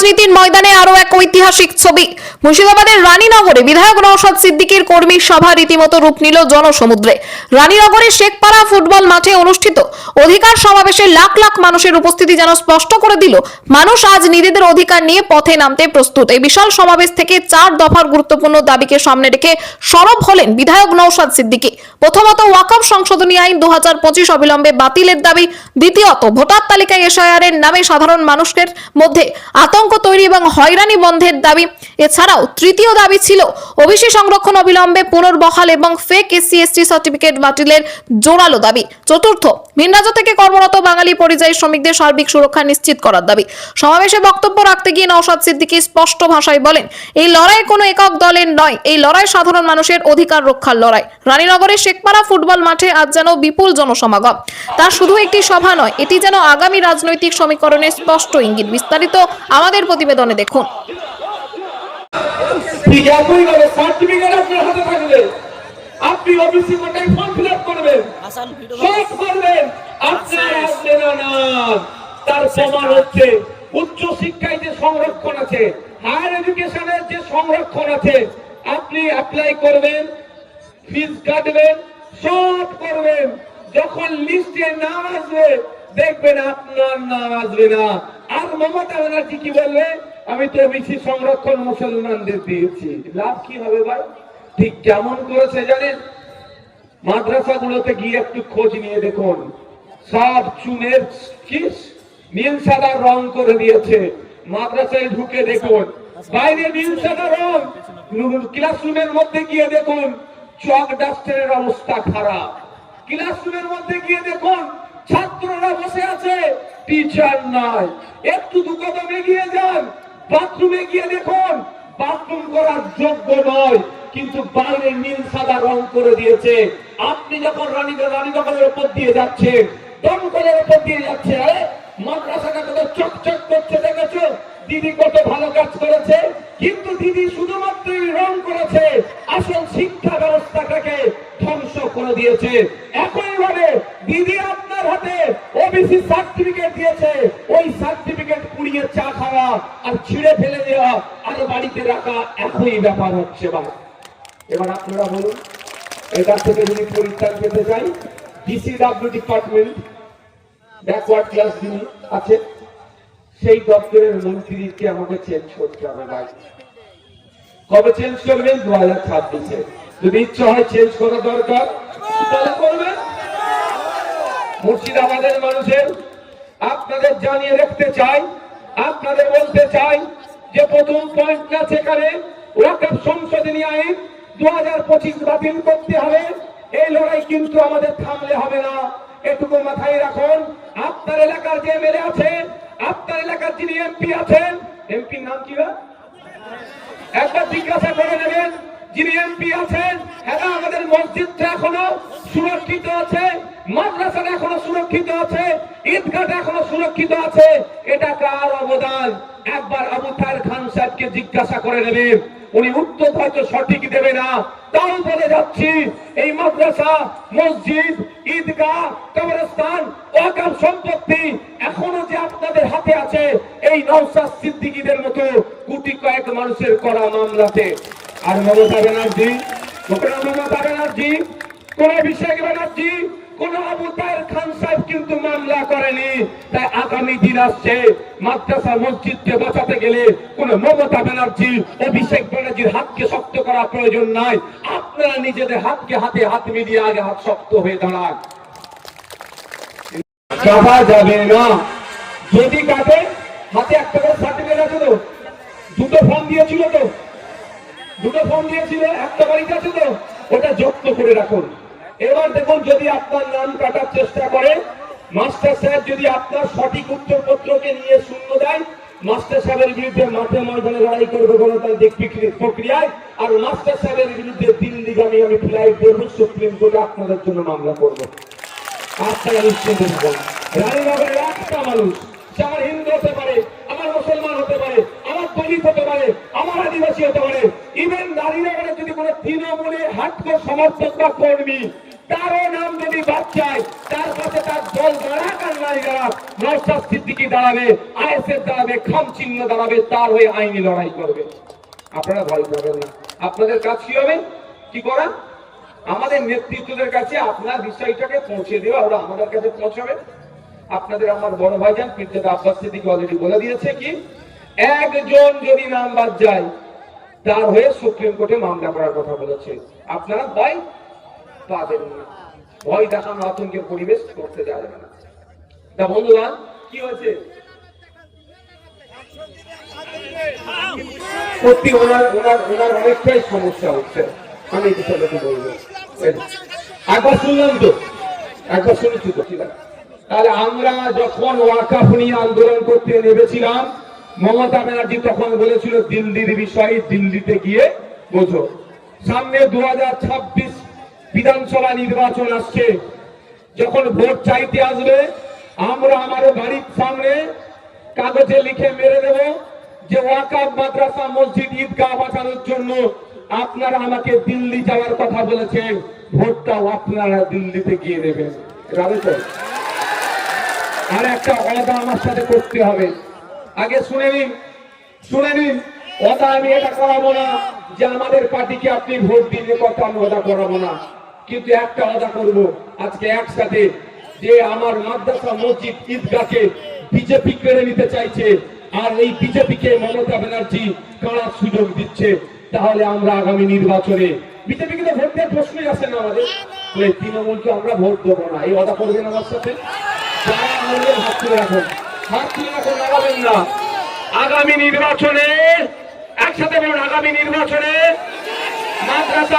রাজনীতির ময়দানে আরও এক ঐতিহাসিক ছবি। মুর্শিদাবাদের রানীনগরে বিধায়ক নওশাদ সিদ্দিকীর কর্মী সভা রীতিমতো রূপ নিল জনসমুদ্রে। রানীনগরের শেখপাড়া ফুটবল মাঠে অনুষ্ঠিত। অধিকার সমাবেশে লাখ লাখ মানুষের উপস্থিতি যেন স্পষ্ট করে দিল। মানুষ আজ নিজেদের অধিকার নিয়ে পথে নামতে প্রস্তুত। এই বিশাল সমাবেশ থেকে চার দফার গুরুত্বপূর্ণ দাবিকে সামনে রেখে সরব হলেন বিধায়ক নওশাদ সিদ্দিকী। প্রথমত, ওয়াকফ সংশোধনী আইন দু পঁচিশ অবিলম্বে বাতিলের দাবি। দ্বিতীয়ত, ভোটার তালিকায় এসআইআর এর নামে সাধারণ মানুষের মধ্যে আতঙ্ক তৈরি এবং হয়রানি বন্ধের দাবি। এছাড়াও তৃতীয় দাবি ছিল ওবিসি সংরক্ষণ অবিলম্বে পুনর্বহাল এবং ফেক এসসি এসটি সার্টিফিকেট বাতিলের জোরালো দাবি। চতুর্থ ভিন থেকে কর্মরত বাঙালি পরিযায়ী শ্রমিকদের সার্বিক সুরক্ষা নিশ্চিত করার দাবি। সমাবেশে বক্তব্য রাখতে গিয়ে নওশাদ সিদ্দিকী স্পষ্ট ভাষায় বলেন, এই লড়াই কোনো একক দলের নয়, এই লড়াই সাধারণ মানুষের অধিকার রক্ষার লড়াই। রানীনগরের শেখপাড়া ফুটবল মাঠে আজ যেন বিপুল জনসমাগম। তা শুধু একটি সভা নয়, এটি যেন আগামী রাজনৈতিক সমীকরণের স্পষ্ট ইঙ্গিত। বিস্তারিত আমাদের প্রতিবেদনে দেখুন। আপনি অফিসে কোটায় ফর্ম ফিল আপ করবেন? সব করবেন। আপনার আসবে না না। তার প্রমাণ হচ্ছে উচ্চ শিক্ষায় যে সংরক্ষণ আছে হায়ার এডুকেশনের যে সংরক্ষণ আছে আপনি অ্যাপ্লাই করবেন ফিজ কাটবেন সব করবেন। যখন লিস্টে নাম আসবে দেখবেন আপনার নাম আসবে না। আর মমতা ব্যানার্জি কি বলবে? আমি তো বেশি সংরক্ষণ মুসলমানদের দিয়েছি। লাভ কি হবে ভাই? ঠিক কেমন করেছে জানেন? মাদ্রাসাগুলোতে গিয়ে একটু খোঁজ নিয়ে দেখুন। সব চুনের কি? নীল সাদা রং করে দিয়েছে। মাদ্রাসায় ঢুকে দেখুন। বাইরে নীল সাদা রং। ক্লাসরুমের মধ্যে গিয়ে দেখুন। চক ডাস্টারের অবস্থা খারাপ। ক্লাসরুমের মধ্যে গিয়ে দেখুন। ছাত্ররা বসে আছে। টিচার নাই। একটু দুকদমে গিয়ে যান। বাথরুমে গিয়ে দেখুন, বাথরুম করার যোগ্য নয়, কিন্তু বাইরে নীল সাদা রং করে দিয়েছে। আপনি যখন রানী রানীনগরের উপর দিয়ে যাচ্ছেন, দমকলের উপর দিয়ে যাচ্ছে মাদ্রাসাটা কত চকচক করছে দেখেছ? দিদি কত ভালো কাজ করেছে, কিন্তু দিদি শুধুমাত্রই রং করেছে, আসল শিক্ষা ব্যবস্থাটাকে ধ্বংস করে দিয়েছে একইভাবে দিদি আপনার হাতে ওবিসি সার্টিফিকেট দিয়েছে ওই সার্টিফিকেট পুড়িয়ে চা খাওয়া আর ছিঁড়ে ফেলে দেওয়া আর রাখা একই ব্যাপার হচ্ছে বা এবার আপনারা বলুন এটা থেকে যদি পরিত্রাণ পেতে চাই ডিসিডাব্লিউ ডিপার্টমেন্ট ব্যাকওয়ার্ড ক্লাস যিনি আছে। সেই দপ্তরের মন্ত্রীকে আমাকে চেঞ্জ করতে হবে কবে চেঞ্জ করবেন? দু হাজার ছাব্বিশে। যদি ইচ্ছা হয় চেঞ্জ করা দরকার, তাহলে করবেন। মুর্শিদাবাদের মানুষের আপনাদের জানিয়ে রাখতে চাই, আপনাদের বলতে চাই যে প্রথম পয়েন্ট আছে এখানে ওয়াকফ সংশোধনী আইন দু হাজার পঁচিশ বাতিল করতে হবে। এই লড়াই কিন্তু আমাদের থামলে হবে না। এটুকু মাথায় রাখুন, আপনার এলাকার যে এমএলএ আছেন, আপনার এলাকার যিনি এমপি আছেন, এমপির নাম কি? একবার জিজ্ঞাসা করে নেবেন। যিনি এমপি আছেন হ্যাঁ আমাদের মসজিদটা এখনও সুরক্ষিত আছে, মাদ্রাসাটা এখনও সুরক্ষিত আছে, ঈদগাহটা এখনও সুরক্ষিত আছে। এটা কার অবদান? একবার আবু তার খান সাহেবকে জিজ্ঞাসা করে নেবেন উনি উত্তর হয়তো সঠিক দেবে না। তাও বলে যাচ্ছি, এই মাদ্রাসা, মসজিদ, ঈদগাহ, কবরস্থান ওয়াকাফ সম্পত্তি এখনও যে আপনাদের হাতে আছে, এই নওশাদ সিদ্দিকীদের মতো কোটি কয়েক মানুষের করা মামলাতে। আর মমতা ব্যানার্জি মমতা ব্যানার্জি, কোন অভিষেক ব্যানার্জি কোন আবু তাহের খান সাহেব কিন্তু মামলা করেনি। তাই আগামী দিন আসছে মাদ্রাসা মসজিদকে বাঁচাতে গেলে কোন মমতা ব্যানার্জি, অভিষেক ব্যানার্জির হাতকে শক্ত করা প্রয়োজন নাই। আপনারা নিজেদের হাতকে হাতে হাত মিলিয়ে আগে হাত শক্ত হয়ে দাঁড়ান। যাবে না। যদি কাটে হাতে একটা করে সার্টিফিকেট আছে তো? দুটো ফর্ম দিয়েছিল তো? দুটো ফর্ম দিয়েছিল, একটা বাড়িতে আছে তো? ওটা যত্ন করে রাখুন। এবার দেখুন, যদি আপনার নাম কাটার চেষ্টা করে মাস্টার সাহেব যদি আপনার সঠিক উত্তরপত্রকে নিয়ে শূন্য দেয়, মাস্টার সাহেবের বিরুদ্ধে মাঠে ময়দানে লড়াই করবে গণতান্ত্রিক প্রক্রিয়ায়। আর মাস্টার সাহেবের বিরুদ্ধে দিল্লিগামী আমি ফ্লাইট দেবো, সুপ্রিম কোর্টে আপনাদের জন্য মামলা করব। সে আমার হিন্দু হতে পারে, আমার মুসলমান হতে পারে, আমার দলিত হতে পারে, আমার আদিবাসী হতে পারে। ইভেন রানীনগরে যদি কোনো তৃণমূলের হাটকো সমর্থক বা কর্মী তারও নাম যদি বাদ যায়, তার কাছে তার দল আর নাই দাঁড়াক নওশাদ সিদ্দিকী দাঁড়াবে আইএসএফ দাঁড়াবে, খাম চিহ্ন দাঁড়াবে, তার হয়ে আইনি লড়াই করবে। আপনারা ভয় পাবেন না। আপনাদের কাজ কি হবে? কি করা? আমাদের নেতৃত্বদের কাছে আপনার বিষয়টাকে পৌঁছে দেওয়া ওরা আমাদের কাছে পৌঁছাবে। আপনাদের আমার বড় ভাইজান পীরজাদা আব্বাস সিদ্দিকী অলরেডি বলে দিয়েছে কি, একজন যদি নাম বাদ যায়, তার হয়ে সুপ্রিম কোর্টে মামলা করার কথা বলেছে। আপনারা ভয় পাবেন না। ভয় দেখানো আতঙ্কের পরিবেশ করতে যাবে না। তা বন্ধুরা, কি হয়েছে? সত্যি ওনার ওনার ওনার অনেকটাই সমস্যা হচ্ছে। আমি একবার শুনলাম তো, একবার শুনেছি তো তাহলে আমরা যখন ওয়াকাফ নিয়ে আন্দোলন করতে নেমেছিলাম, মমতা ব্যানার্জি তখন বলেছিল, দিল্লির বিষয়ে দিল্লিতে গিয়ে বোঝো। সামনে দু হাজার ছাব্বিশ বিধানসভা নির্বাচন আসছে। যখন ভোট চাইতে আসবে, আমরা আমার বাড়ির সামনে কাগজে লিখে মেরে দেব যে ওয়াকাব মাদ্রাসা মসজিদ ঈদগাহ বাঁচানোর জন্য আপনারা আমাকে দিল্লি যাওয়ার কথা বলেছেন। ভোটটাও আপনারা দিল্লিতে গিয়ে দেবেন। আর একটা অদা আমার সাথে করতে হবে। আগে শুনে নিন শুনে নিন। অদা আমি এটা করাবো না যে আমাদের পার্টিকে আপনি ভোট দিলে কথা আমি অদা করাবো না। কিন্তু একটা অদা করব আজকে একসাথে যে আমার মাদ্রাসা মসজিদ ঈদগাহকে বিজেপি কেড়ে নিতে চাইছে, আর এই বিজেপিকে মমতা ব্যানার্জি কারা সুযোগ দিচ্ছে, তাহলে আমরা আগামী নির্বাচনে বিজেপিকে তো ভোট দেওয়ার প্রশ্নই আসে না আমাদের। এই তৃণমূলকে আমরা ভোট দেবো না। এই অদা করবেন আমার সাথে? আগামী নির্বাচনে, একসাথে বলুন, আগামী নির্বাচনে মাদ্রাসা